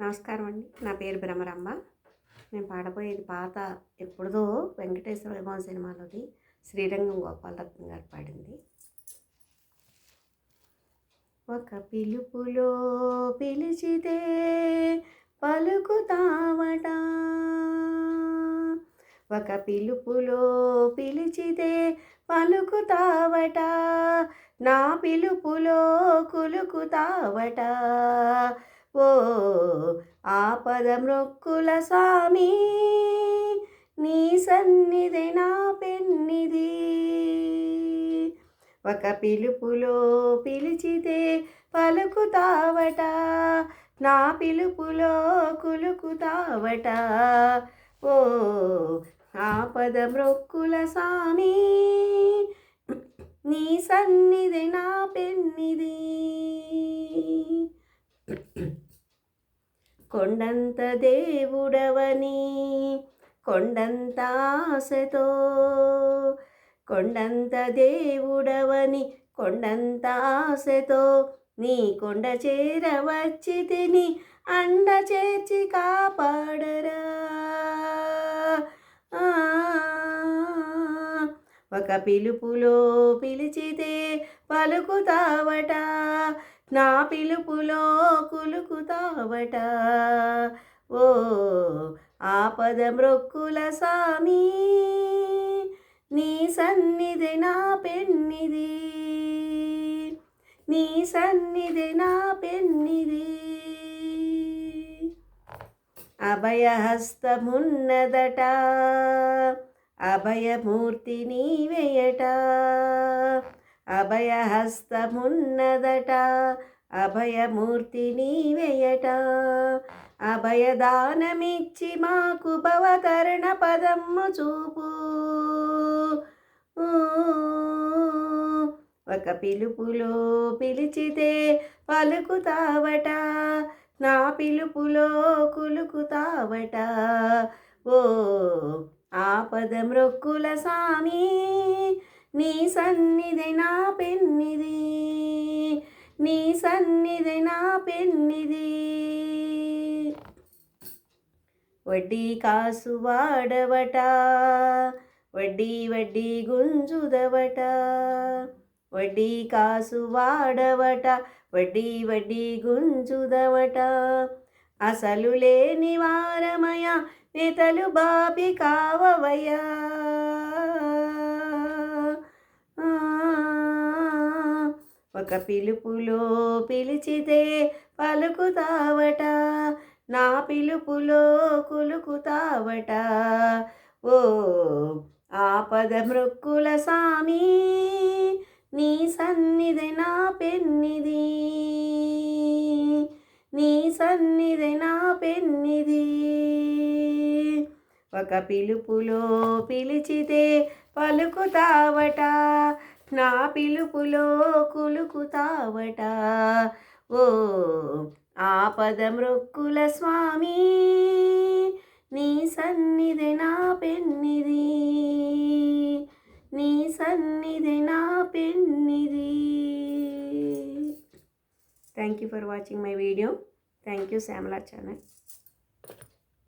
నమస్కారం అండి. నా పేరు భ్రమరమ్మ. నేను పాడబోయేది పాత ఎప్పుడుదో వెంకటేశ్వర వైభవం సినిమాలోది శ్రీరంగం గోపాలరత్నం గారు పాడింది. ఒక పిలుపులో పిలిచితే పలుకుతావట. ఒక పిలుపులో పిలిచితే పలుకుతావట. నా పిలుపులో కులుకుతావట. ఓ ఆపద మృక్కుల స్వామి నీ సన్నిధి నా పెన్నిది ఒక పిలుపులో పిలిచితే పలుకుతావట నా పిలుపులో కులుకుతావట. ఓ ఆపద మృక్కుల స్వామి నీ సన్నిధి నా పెన్నిది కొండంత దేవుడవని కొండంత ఆశతో. కొండంత దేవుడవని కొండంత ఆశతో. నీ కొండ చేరవచ్చి తిని అండ చేర్చి కాపాడరా. ఆ, ఒక పిలుపులో పిలిచితే పలుకుతావట. నా పిలుపులో కులుకుతావట. ఓ ఆపద మృక్కుల సామి నీ సన్నిధి నా పెన్నిది నీ సన్నిధి నా పెన్నిది అభయహస్తమున్నదట అభయమూర్తి నీవేయట. అభయహస్తమున్నదట అభయమూర్తి నీవేయట. అభయదానమిచ్చి మాకు భవతరణ పదమ్ము చూపు. ఒక పిలుపులో పిలిచితే పలుకుతావట నా పిలుపులో కులుకుతావట. ఓ ఆపద మృక్కుల సామీ నీ సన్నిధి నా పెన్నిది నీ సన్నిధి నా పెన్నిది వడ్డీ కాసు వాడవట. వడ్డీ వడ్డీ గుంజుదవట. వడ్డీ కాసు వాడవట. వడ్డీ వడ్డీ గుంజుదవట. అసలు లేని వారమయ నేతలు బాబి కావవయ్యా. ఒక పిలుపులో పిలిచితే పలుకుతావట. నా పిలుపులో కులుకుతావట. ఓ ఆపద మృక్కుల సామి నీ సన్నిధి నా పెన్నిది నీ సన్నిధి నా పెన్నిది ఒక పిలుపులో పిలిచితే పలుకుతావట. నా పిలుపులో కులుకుతావట. ఓ ఆపద మృక్కుల స్వామి నీ సన్నిధి నా పెన్నిది. నీ సన్నిధి నా పెన్నిది. Thank you for watching my video thank you Shyamala channel